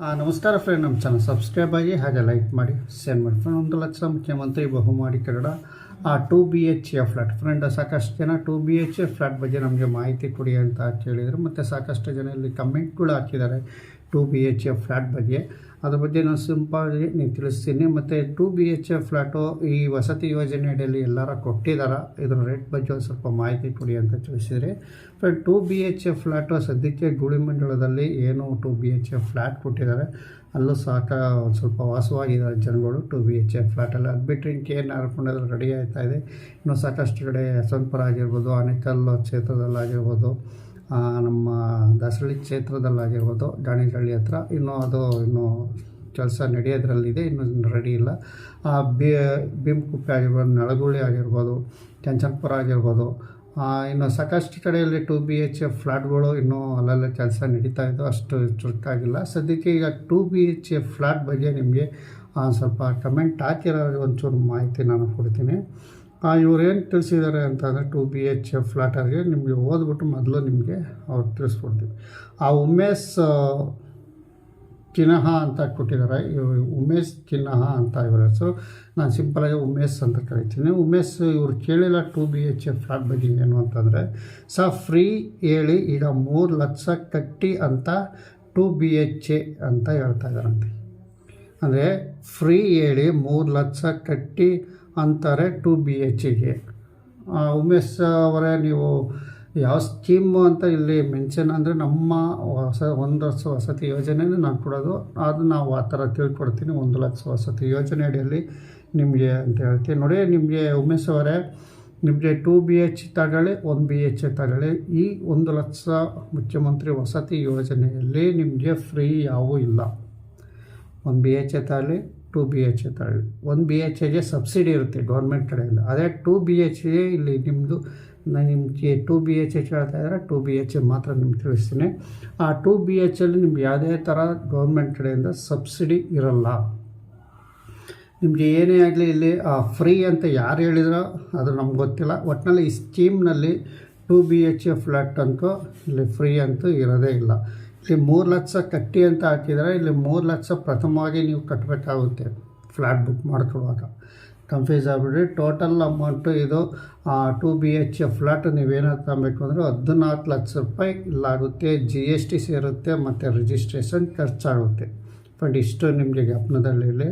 ನಮಸ್ಕಾರ ಫ್ರೆಂಡ್ ನಮ್ಮ channel subscribe ಆಗಿ ಹಾಗೆ ಲೈಕ್ ಮಾಡಿ ಶೇರ್ ಮಾಡಿ. ಫ್ರೆಂಡ್ ಒಂದು ಲಕ್ಷ ಮುಖ್ಯಮಂತ್ರಿ ಬಹುಮಾಡಿ ಕನ್ನಡ, ಆ two B H A flat friend ಸಾಕಷ್ಟು ಜನ two B H A flat ಬಗ್ಗೆ ನಮಗೆ ಮಾಹಿತಿ ಕೊಡಿ ಅಂತ ಕೇಳಿದರು. ಮತ್ತು ಸಾಕಷ್ಟು ಜನ ಇಲ್ಲಿ ಕಮೆಂಟ್ಗಳು ಹಾಕಿದ್ದಾರೆ two B H A flat ಬಗ್ಗೆ. ಅದ್ರ ಬಗ್ಗೆ ನಾನು ಸಿಂಪಾಗಿ ನೀವು ತಿಳಿಸ್ತೀನಿ. ಮತ್ತು two B H A flat ಈ ವಸತಿ ಯೋಜನೆ ಅಡಿಯಲ್ಲಿ ಎಲ್ಲರ ಕೊಟ್ಟಿದ್ದಾರೆ ಇದರ ರೇಟ್ ಬಗ್ಗೆ ಒಂದು ಸ್ವಲ್ಪ ಮಾಹಿತಿ ಕೊಡಿ ಅಂತ ತಿಳಿಸಿದರೆ. Friend two B H A flat ಸದ್ಯಕ್ಕೆ ಗುಳಿಮಂಡಲದಲ್ಲಿ ಏನು two B H A flat ಕೊಟ್ಟಿದ್ದಾರೆ ಅಲ್ಲೂ ಸಾಕ ಒಂದು ಸ್ವಲ್ಪ ವಾಸವಾಗಿದ್ದಾರೆ ಜನಗಳು ಟು ಬಿ ಎಚ್ ಎ ಫ್ಲ್ಯಾಟಲ್ಲಿ ಅದು ಬಿಟ್ಟರೆ ಕೆ ಎನ್ ರೆಡಿ ಆಗ್ತಾ ಇದೆ. ಇನ್ನೂ ಸಾಕಷ್ಟು ಕಡೆ ಯಶವಂತಪುರ ಆಗಿರ್ಬೋದು ಆನೇಕಲ್ ಕ್ಷೇತ್ರದಲ್ಲಾಗಿರ್ಬೋದು. ನಮ್ಮ ದಾಸರಳ್ಳಿ ಕ್ಷೇತ್ರದಲ್ಲಾಗಿರ್ಬೋದು ಡಾಣಿಹಳ್ಳಿ ಹತ್ರ. ಇನ್ನೂ ಅದು ಇನ್ನೂ ಕೆಲಸ ನಡೆಯೋದ್ರಲ್ಲಿದೆ, ಇನ್ನೂ ರೆಡಿ ಇಲ್ಲ. ಬಿ, ಭೀಮಕುಪ್ಪೆ ಆಗಿರ್ಬೋದು ನಳಗುಳಿ ಆಗಿರ್ಬೋದು ಚಂಚನ್ಪುರ ಆಗಿರ್ಬೋದು ಇನ್ನು ಸಾಕಷ್ಟು ಕಡೆಯಲ್ಲಿ ಟು ಬಿ ಎಚ್ ಎಫ್ ಫ್ಲ್ಯಾಟ್ಗಳು ಇನ್ನೂ ಅಲ್ಲೆಲ್ಲ ಕೆಲಸ ನಡೀತಾ ಇದ್ದವು ಅಷ್ಟು ಚುರುಕಾಗಿಲ್ಲ. ಸದ್ಯಕ್ಕೆ ಈಗ two B H F flat ಬಗ್ಗೆ ನಿಮಗೆ ಸ್ವಲ್ಪ ಕಮೆಂಟ್ ಹಾಕಿರೋ ಒಂಚೂರು ಮಾಹಿತಿ ನಾನು ಕೊಡ್ತೀನಿ. ಇವ್ರು ಏನು ತಿಳಿಸಿದ್ದಾರೆ ಅಂತಂದರೆ ಟು ಬಿ ಎಚ್ ಎಫ್ ಫ್ಲ್ಯಾಟರ್ಗೆ ನಿಮಗೆ ಓದ್ಬಿಟ್ಟು ಮೊದಲು ನಿಮಗೆ ಅವ್ರು ತಿಳಿಸ್ಕೊಡ್ತೀವಿ. ಆ ಉಮೇಶ್ ಚಿನ್ನಹ ಅಂತ ಕೊಟ್ಟಿದ್ದಾರೆ. ಉಮೇಶ್ ಚಿನ್ನಹ ಅಂತ ಇವರ ಹೆಸರು. ನಾನು ಸಿಂಪಲಾಗಿ ಉಮೇಶ್ ಅಂತ ಕರಿತೀನಿ. ಉಮೇಶ್ ಇವರು ಕೇಳಿಲ್ಲ two B H F flat ಬಗ್ಗೆ ಏನು ಅಂತಂದರೆ, ಸ, ಫ್ರೀ ಹೇಳಿ ಈಗ ಮೂರು ಲಕ್ಷ ಕಟ್ಟಿ ಅಂತ ಟು ಬಿ ಎಚ್ ಎ ಅಂತ ಹೇಳ್ತಾ ಇದ್ದಾರಂತೆ ಅಂದರೆ, ಫ್ರೀ ಹೇಳಿ ಮೂರು ಲಕ್ಷ ಕಟ್ಟಿ ಅಂತಾರೆ ಟು ಬಿ ಎಚ್ಗೆ ಉಮೇಶ್ ಅವರೇ, ನೀವು ಯಾವ ಸ್ಕೀಮ್ ಅಂತ ಇಲ್ಲಿ ಮೆನ್ಷನ್ ಅಂದರೆ ನಮ್ಮ ಹೊಸ, ಒಂದು ಲಕ್ಷ ವಸತಿ ಯೋಜನೆನೇ ನಾನು ಕೊಡೋದು. ಅದು ನಾವು ಆ ಥರ ತಿಳ್ಕೊಡ್ತೀನಿ, ಒಂದು ಲಕ್ಷ ವಸತಿ ಯೋಜನೆ ಅಡಿಯಲ್ಲಿ ನಿಮಗೆ ಅಂತ ಹೇಳ್ತೀನಿ. ನೋಡಿ, ನಿಮಗೆ ಉಮೇಶ್ ಅವರೇ, ನಿಮಗೆ ಟೂ ಬಿ ಎಚ್ ತಗೊಳ್ಳಿ, ಒನ್ ಬಿ ಎಚ್ ತಗೊಳ್ಳಿ. ಈ ಒಂದು ಲಕ್ಷ ಮುಖ್ಯಮಂತ್ರಿ ವಸತಿ ಯೋಜನೆಯಲ್ಲಿ ನಿಮಗೆ ಫ್ರೀ ಯಾವೂ ಇಲ್ಲ. ಒಂದು ಬಿ ಎಚ್ ತಗೊಳ್ಳಿ ಟು ಬಿ ಎಚ್ ಎ ತಗೊಳ್ಳಿ ಒಂದು ಬಿ ಎಚ್ ಎಗೆ ಸಬ್ಸಿಡಿ ಇರುತ್ತೆ ಗೌರ್ಮೆಂಟ್ ಕಡೆಯಿಂದ. ಅದೇ ಟೂ ಬಿ ಎಚ್ ಎ ಇಲ್ಲಿ ನಿಮ್ಮದು ನಾನು ನಿಮಗೆ ಟು ಬಿ ಎಚ್ ಎಚ್ ಹೇಳ್ತಾ ಇದ್ದಾರೆ ಟು ಬಿ ಎಚ್ ಎ ಮಾತ್ರ ನಿಮ್ಗೆ ತಿಳಿಸ್ತೀನಿ. ಆ ಟೂ ಬಿ ಎಚ್ ಎಲ್ಲಿ ನಿಮ್ಗೆ ಯಾವುದೇ ಥರ ಗೌರ್ಮೆಂಟ್ ಕಡೆಯಿಂದ ಸಬ್ಸಿಡಿ ಇರಲ್ಲ. ನಿಮಗೆ ಏನೇ ಆಗಲಿ ಇಲ್ಲಿ ಫ್ರೀ ಅಂತ ಯಾರು ಹೇಳಿದ್ರೋ ಅದು ನಮ್ಗೆ ಗೊತ್ತಿಲ್ಲ. ಒಟ್ಟಿನಲ್ಲಿ ಈ ಸ್ಕೀಮ್ನಲ್ಲಿ two B H A flat ಅಂತೂ ಇಲ್ಲಿ ಫ್ರೀ ಅಂತೂ ಇರೋದೇ ಇಲ್ಲ. ಇಲ್ಲಿ ಮೂರು ಲಕ್ಷ ಕಟ್ಟಿ ಅಂತ ಹಾಕಿದರೆ ಇಲ್ಲಿ ಮೂರು ಲಕ್ಷ ಪ್ರಥಮವಾಗಿ ನೀವು ಕಟ್ಟಬೇಕಾಗುತ್ತೆ ಫ್ಲ್ಯಾಟ್ ಬುಕ್ ಮಾಡ್ಕೊಳ್ಳುವಾಗ. ಕನ್ಫ್ಯೂಸ್ ಆಗಿಬಿಡ್ರಿ ಟೋಟಲ್ ಅಮೌಂಟು ಇದು ಟು ಬಿ ಎಚ್ ಫ್ಲ್ಯಾಟ್ ನೀವೇನಾದ್ರು ತಗೊಬೇಕು ಅಂದರೆ ಹದಿನಾಲ್ಕು ಲಕ್ಷ ರೂಪಾಯಿ ಇಲ್ಲಾಗುತ್ತೆ. ಜಿ ಎಸ್ ಟಿ ಸೇರುತ್ತೆ ಮತ್ತು ರಿಜಿಸ್ಟ್ರೇಷನ್ ಖರ್ಚಾಗುತ್ತೆ. ಬಟ್ ಇಷ್ಟು ನಿಮಗೆ ಜ್ಞಾಪನದಲ್ಲಿ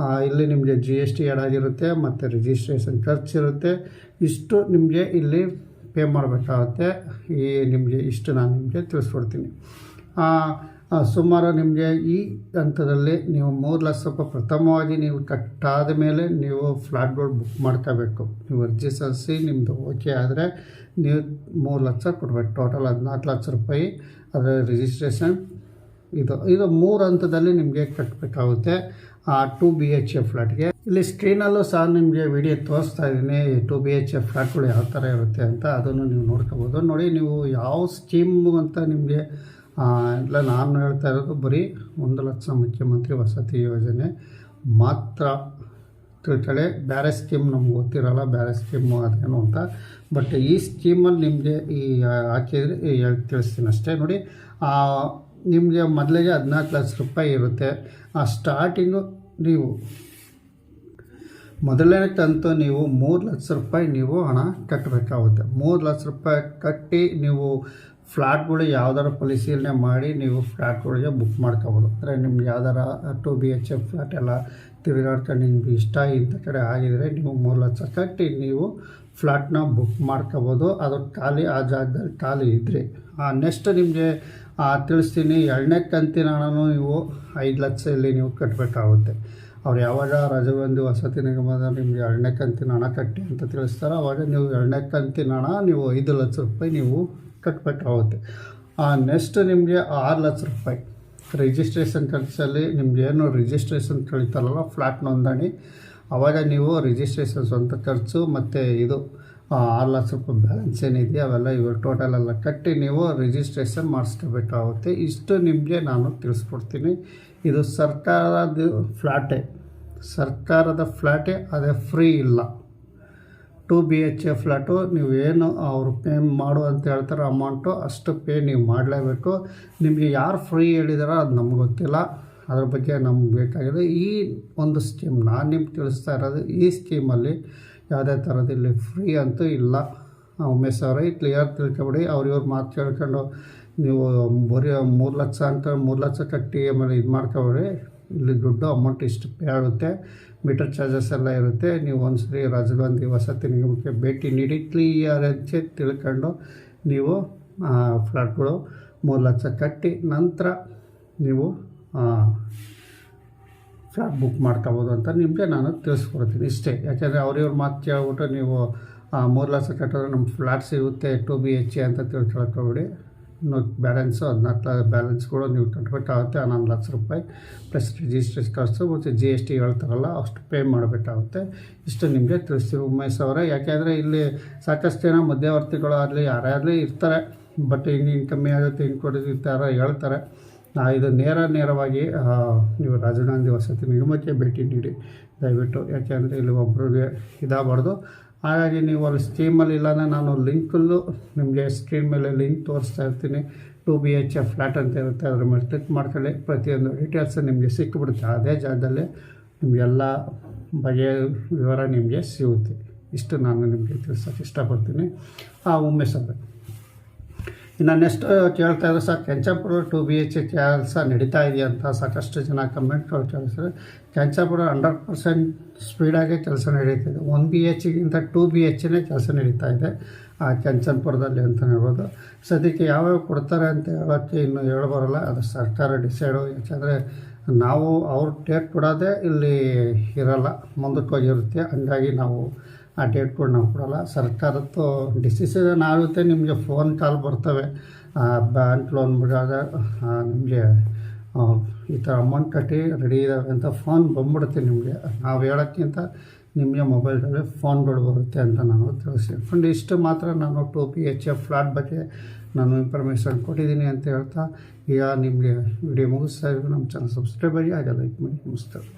ಆ, ಇಲ್ಲಿ ನಿಮಗೆ ಜಿ ಎಸ್ ಟಿ ಆಗಿರುತ್ತೆ ಮತ್ತು ರಿಜಿಸ್ಟ್ರೇಷನ್ ಖರ್ಚಿರುತ್ತೆ. ಇಷ್ಟು ನಿಮಗೆ ಇಲ್ಲಿ ಪೇ ಮಾಡಬೇಕಾಗುತ್ತೆ. ಈ ನಿಮಗೆ ಇಷ್ಟು ನಾನು ನಿಮಗೆ ತಿಳಿಸ್ಕೊಡ್ತೀನಿ. ಸುಮಾರು ನಿಮಗೆ ಈ ಹಂತದಲ್ಲಿ ನೀವು ಮೂರು ಲಕ್ಷ ರೂಪಾಯಿ ಪ್ರಥಮವಾಗಿ ನೀವು ಕಟ್ಟಾದ ಮೇಲೆ ನೀವು ಫ್ಲಾಟ್ಗಳು ಬುಕ್. ಮಾಡ್ಕೋಬೇಕು ನೀವು ಅರ್ಜಿ ಸಲ್ಲಿಸಿ ನಿಮ್ಮದು ಓಕೆ ಆದರೆ ನೀವು ಮೂರು ಲಕ್ಷ ಕೊಡ್ಬೇಕು. ಟೋಟಲ್ ಹದಿನಾಲ್ಕು ಲಕ್ಷ ರೂಪಾಯಿ ಅದರ ರಿಜಿಸ್ಟ್ರೇಷನ್ ಇದು ಇದು ಮೂರು ಹಂತದಲ್ಲಿ ನಿಮಗೆ ಕಟ್ಟಬೇಕಾಗುತ್ತೆ ಆ ಟು ಬಿ ಎಚ್ ಎ ಫ್ಲಾಟ್ಗೆ ಇಲ್ಲಿ ಸ್ಕ್ರೀನಲ್ಲೂ ಸಹ ನಿಮಗೆ ವಿಡಿಯೋ ತೋರಿಸ್ತಾ ಇದ್ದೀನಿ. ಟು ಬಿ ಎಚ್ ಎ ಫ್ಲಾಟ್ಗಳು ಯಾವ ಥರ ಇರುತ್ತೆ ಅಂತ. ಅದನ್ನು ನೀವು ನೋಡ್ಕೋಬೋದು. ನೋಡಿ, ನೀವು ಯಾವ ಸ್ಕೀಮು ಅಂತ ನಿಮಗೆ ಎಲ್ಲ ನಾನು ಹೇಳ್ತಾ ಇರೋದು ಬರೀ ಒಂದು ಲಕ್ಷ ಮುಖ್ಯಮಂತ್ರಿ ವಸತಿ ಯೋಜನೆ ಮಾತ್ರ. ತಿಳ್ಕೊಳ್ಳಿ ಬೇರೆ ಸ್ಕೀಮ್ ನಮ್ಗೆ ಗೊತ್ತಿರಲ್ಲ, ಬೇರೆ ಸ್ಕೀಮು ಅದೇನು ಅಂತ. ಬಟ್ ಈ ಸ್ಕೀಮಲ್ಲಿ ನಿಮಗೆ ಈ ಹಾಕಿದರೆ ಹೇಳಿ, ತಿಳಿಸ್ತೀನಿ ಅಷ್ಟೇ. ನೋಡಿ ನಿಮಗೆ ಮೊದಲಿಗೆ ಹದಿನಾಲ್ಕು ಲಕ್ಷ ರೂಪಾಯಿ ಇರುತ್ತೆ. ಆ ಸ್ಟಾರ್ಟಿಂಗು ನೀವು ಮೊದಲನೇ ಕಂತು ನೀವು ಮೂರು ಲಕ್ಷ ರೂಪಾಯಿ ನೀವು ಹಣ ಕಟ್ಟಬೇಕಾಗುತ್ತೆ ಮೂರು ಲಕ್ಷ ರೂಪಾಯಿ ಕಟ್ಟಿ ನೀವು ಫ್ಲ್ಯಾಟ್ಗಳು ಯಾವ್ದಾರ ಪರಿಶೀಲನೆ ಮಾಡಿ ನೀವು ಫ್ಲ್ಯಾಟ್ಗಳಿಗೆ ಬುಕ್ ಮಾಡ್ಕೋಬೋದು. ಅಂದರೆ ನಿಮ್ಗೆ ಯಾವ್ದಾರ two B H F flat ಎಲ್ಲ ತಿರುಗಾಡ್ಕೊಂಡು ನಿಮ್ಗೆ ಇಷ್ಟ ಇಂಥ ಕಡೆ ಆಗಿದರೆ ನೀವು ಮೂರು ಲಕ್ಷ ಕಟ್ಟಿ ನೀವು ಫ್ಲ್ಯಾಟ್ನ ಬುಕ್ ಮಾಡ್ಕೋಬೋದು. ಅದು ಖಾಲಿ ಆ ಜಾಗದಲ್ಲಿ ಖಾಲಿ ಇದ್ದರೆ ನೆಕ್ಸ್ಟ್ ನಿಮಗೆ ತಿಳಿಸ್ತೀನಿ. ಎರಡನೇ ಕಂತಿನ ಹಣನೂ ನೀವು ಐದು ಲಕ್ಷ ಇಲ್ಲಿ ನೀವು ಕಟ್ಟಬೇಕಾಗುತ್ತೆ ಅವ್ರು ಯಾವಾಗ ರಜಬಂದಿ ವಸತಿ ನಿಗಮದ ನಿಮಗೆ ಎರಡನೇ ಕಂತಿನ ಹಣ ಕಟ್ಟಿ ಅಂತ ತಿಳಿಸ್ತಾರೋ ಅವಾಗ ನೀವು ಎರಡನೇ ಕಂತಿನ ಹಣ ನೀವು ಐದು ಲಕ್ಷ ರೂಪಾಯಿ ನೀವು ಕಟ್ಟಬೇಕಾಗುತ್ತೆ ನೆಕ್ಸ್ಟ್ ನಿಮಗೆ ಆರು ಲಕ್ಷ ರೂಪಾಯಿ. ರಿಜಿಸ್ಟ್ರೇಷನ್ ಖರ್ಚಲ್ಲಿ ನಿಮ್ಗೇನು ರಿಜಿಸ್ಟ್ರೇಷನ್ ಕಳೀತಾರಲ್ಲ ಫ್ಲ್ಯಾಟ್ ನೋಂದಣಿ. ಆವಾಗ ನೀವು ರಿಜಿಸ್ಟ್ರೇಷನ್ ಸ್ವಂತ ಖರ್ಚು ಮತ್ತು ಇದು ಆ, ಆರು ಲಕ್ಷ ರೂಪಾಯಿ ಬ್ಯಾಲೆನ್ಸ್ ಏನಿದೆಯಾ ಅವೆಲ್ಲ ಇವಾಗ ಟೋಟಲ್ ಎಲ್ಲ ಕಟ್ಟಿ ನೀವು ರಿಜಿಸ್ಟ್ರೇಷನ್ ಮಾಡಿಸ್ಕೋಬೇಕಾಗುತ್ತೆ ಇಷ್ಟು ನಿಮಗೆ ನಾನು ತಿಳಿಸ್ಕೊಡ್ತೀನಿ. ಇದು ಸರ್ಕಾರದ ಫ್ಲ್ಯಾಟೇ ಸರ್ಕಾರದ ಫ್ಲ್ಯಾಟೇ ಅದೇ ಫ್ರೀ ಇಲ್ಲ. Two B H A flat ನೀವೇನು ಅವ್ರು ಪೇ ಮಾಡು ಅಂತ ಹೇಳ್ತಾರೋ ಅಮೌಂಟು ಅಷ್ಟು ಪೇ ನೀವು ಮಾಡಲೇಬೇಕು. ನಿಮಗೆ ಯಾರು ಫ್ರೀ ಹೇಳಿದಾರೋ ಅದು ನಮ್ಗೆ ಗೊತ್ತಿಲ್ಲ. ಅದ್ರ ಬಗ್ಗೆ ನಮ್ಗೆ ಬೇಕಾಗಿದೆ. ಈ ಒಂದು ಸ್ಕೀಮ್ ನಾನು ನಿಮ್ಗೆ ತಿಳಿಸ್ತಾ ಇರೋದು, ಈ ಸ್ಕೀಮಲ್ಲಿ ಯಾವುದೇ ಥರದ್ದು ಇಲ್ಲಿ ಫ್ರೀ ಅಂತೂ ಇಲ್ಲ. ಉಮೇಶ್ ಅವರೇ, ಕ್ಲಿಯರ್ ತಿಳ್ಕೊಬಿಡಿ. ಅವ್ರು ಇವ್ರು ಮಾತು ಕೇಳ್ಕೊಂಡು ನೀವು ಬರೀ ಮೂರು ಲಕ್ಷ ಅಂತ, ಮೂರು ಲಕ್ಷ ಕಟ್ಟಿ ಆಮೇಲೆ ಇದು ಮಾಡ್ಕೊಬೇಡಿ. ಇಲ್ಲಿ ದುಡ್ಡು ಅಮೌಂಟ್ ಇಷ್ಟು ಪೇ ಆಗುತ್ತೆ. ಮೀಟರ್ ಚಾರ್ಜಸ್ ಎಲ್ಲ ಇರುತ್ತೆ. ನೀವು ಒಂದ್ಸರಿ ರಾಜಗಾಂಧಿ ಗಾಂಧಿ ವಸತಿ ನಿಗಮಕ್ಕೆ ಭೇಟಿ ನೀಡಿ ಕ್ಲಿಯರ್ ಹೆಚ್ಚೆ ತಿಳ್ಕೊಂಡು ನೀವು ಫ್ಲಾಟ್ಗಳು ಮೂರು ಲಕ್ಷ ಕಟ್ಟಿ ನಂತರ ನೀವು ಫ್ಲಾಟ್ ಬುಕ್ ಮಾಡ್ಕೋಬೋದು ಅಂತ ನಿಮಗೆ ನಾನು ತಿಳಿಸ್ಕೊಡ್ತೀನಿ ಇಷ್ಟೇ. ಯಾಕೆಂದರೆ ಅವ್ರಿವ್ರ ಮಾತು ಕೇಳ್ಬಿಟ್ಟು ನೀವು ಮೂರು ಲಕ್ಷ ಕಟ್ಟಿದ್ರೆ ನಮ್ಮ ಫ್ಲಾಟ್ ಸಿಗುತ್ತೆ ಟು ಬಿ ಎಚ್ ಎ ಅಂತ ತಿಳ್ಕೊಳಕ್ಕೆ ಇನ್ನು ಬ್ಯಾಲೆನ್ಸು ಹದಿನಾಲ್ಕು ಬ್ಯಾಲೆನ್ಸ್ಗಳು ನೀವು ಕಟ್ಟಬೇಕಾಗುತ್ತೆ ಹನ್ನೊಂದು ಲಕ್ಷ ರೂಪಾಯಿ ಪ್ಲಸ್ ರಿಜಿಸ್ಟ್ರೇಷನ್ ಖರ್ಚು ಮತ್ತು ಜಿ ಎಸ್ ಟಿ ಹೇಳ್ತಾರಲ್ಲ, ಅಷ್ಟು ಪೇ ಮಾಡಬೇಕಾಗುತ್ತೆ. ಇಷ್ಟು ನಿಮಗೆ ತಿಳಿಸ್ತೀವಿ ಉಮೇಶ್ ಅವರೇ. ಯಾಕೆಂದರೆ ಇಲ್ಲಿ ಸಾಕಷ್ಟು ಜನ ಮಧ್ಯವರ್ತಿಗಳು ಆಗಲಿ ಇರ್ತಾರೆ. ಬಟ್ ಹಿಂಗೆ ಕಮ್ಮಿ ಆಗುತ್ತೆ ಹಿಂಗೆ ಥರ ಹೇಳ್ತಾರೆ. ನಾ ಇದು ನೇರ ನೇರವಾಗಿ ನೀವು ರಾಜೀವ್ ಗಾಂಧಿ ವಸತಿ ನಿಗಮಕ್ಕೆ ಭೇಟಿ ನೀಡಿ. ದಯವಿಟ್ಟು ಯಾಕೆಂದರೆ ಇಲ್ಲಿ ಒಬ್ರಿಗೆ ಇದಾಗಬಾರ್ದು. ಹಾಗಾಗಿ ನೀವು ಅಲ್ಲಿ ಸ್ಕೀಮಲ್ಲಿ ಇಲ್ಲಾಂದರೆ ನಾನು ಲಿಂಕಲ್ಲೂ ನಿಮಗೆ ಸ್ಕ್ರೀನ್ ಮೇಲೆ ಲಿಂಕ್ ತೋರಿಸ್ತಾ ಇರ್ತೀನಿ. Two B H F flat ಅಂತ ಇರುತ್ತೆ, ಅದ್ರ ಮೇಲೆ ಕ್ಲಿಕ್ ಮಾಡ್ಕೊಳ್ಳಿ. ಪ್ರತಿಯೊಂದು ಡೀಟೇಲ್ಸ್ ನಿಮಗೆ ಸಿಕ್ಕಿಬಿಡುತ್ತೆ ಅದೇ ಜಾಗದಲ್ಲೇ ನಿಮಗೆಲ್ಲ ಬಗೆಯ ವಿವರ ನಿಮಗೆ ಸಿಗುತ್ತೆ. ಇಷ್ಟು ನಾನು ನಿಮಗೆ ತಿಳಿಸೋಕೆ ಇಷ್ಟಪಡ್ತೀನಿ. ಆ ಉಮೇಶ್ ಅವರೇ ಇನ್ನು ನೆಕ್ಸ್ಟ್ ಕೇಳ್ತಾ ಇದ್ರೆ sir, Kenchapura two B H ಕೆಲಸ ನಡೀತಾ ಇದೆಯಾ ಅಂತ ಸಾಕಷ್ಟು ಜನ ಕಮೆಂಟ್ಗಳು ಕೇಳಿಸ್ತಾರೆ. ಕೆಂಚಾಪುರ ಹಂಡ್ರೆಡ್ ಪರ್ಸೆಂಟ್ ಸ್ಪೀಡಾಗೆ ಕೆಲಸ ನಡೀತಿದೆ ಒನ್ ಬಿ ಎಚ್ಗಿಂತ ಟು ಬಿ ಎಚ್ನೇ ಕೆಲಸ ನಡೀತಾ ಇದೆ, ಆ ಕೆಂಚನಪುರದಲ್ಲಿ ಅಂತ ಹೇಳ್ಬೋದು. ಸದ್ಯಕ್ಕೆ ಯಾವ್ಯಾವ ಕೊಡ್ತಾರೆ ಅಂತ ಹೇಳೋಕ್ಕೆ ಇನ್ನೂ ಹೇಳ್ಬರಲ್ಲ ಅದು ಸರ್ಕಾರ ಡಿಸೈಡು ಯಾಕೆಂದರೆ ನಾವು ಅವ್ರ ಡೇಟ್ ಕೊಡೋದೇ ಇಲ್ಲಿ ಇರಲ್ಲ. ಮುಂದಕ್ಕೆ ಹೋಗಿರುತ್ತೆ. ಹಂಗಾಗಿ ನಾವು ಆ ಡೇಟ್ಗಳು ನಾವು ಕೊಡೋಲ್ಲ. ಸರ್ಕಾರದ್ದು ಡಿಸಿಷನ್ ಆಗುತ್ತೆ, ನಿಮಗೆ ಫೋನ್ ಕಾಲ್ ಬರ್ತವೆ. ಬ್ಯಾಂಕ್ ಲೋನ್ ಬಿಡೋದ ನಿಮಗೆ ಈ ಥರ ಅಮೌಂಟ್ ಕಟ್ಟಿ ರೆಡಿ ಇದ್ದಾವೆ ಅಂತ ಫೋನ್ ಬಂದ್ಬಿಡುತ್ತೆ ನಿಮಗೆ. ನಾವು ಹೇಳೋಕ್ಕಿಂತ ನಿಮಗೆ ಮೊಬೈಲಲ್ಲಿ ಫೋನ್ಗಳು ಬರುತ್ತೆ ಅಂತ ನಾನು ತಿಳಿಸಿಕೊಂಡು ಇಷ್ಟು ಮಾತ್ರ ನಾನು two P H F flat ಬಗ್ಗೆ ನಾನು ಇನ್ಫಾರ್ಮೇಷನ್ ಕೊಟ್ಟಿದ್ದೀನಿ ಅಂತ ಹೇಳ್ತಾ, ಈಗ ನಿಮಗೆ ವಿಡಿಯೋ ಮುಗಿಸ್ತಾ ಇದ್ದೀವಿ. ನಮ್ಮ ಚಾನಲ್ ಸಬ್ಸ್ಕ್ರೈಬ್ ಆಗಿ, ಹಾಗೆ ಲೈಕ್ ಮಾಡಿ. ಮುಗಿಸ್ತಾರೆ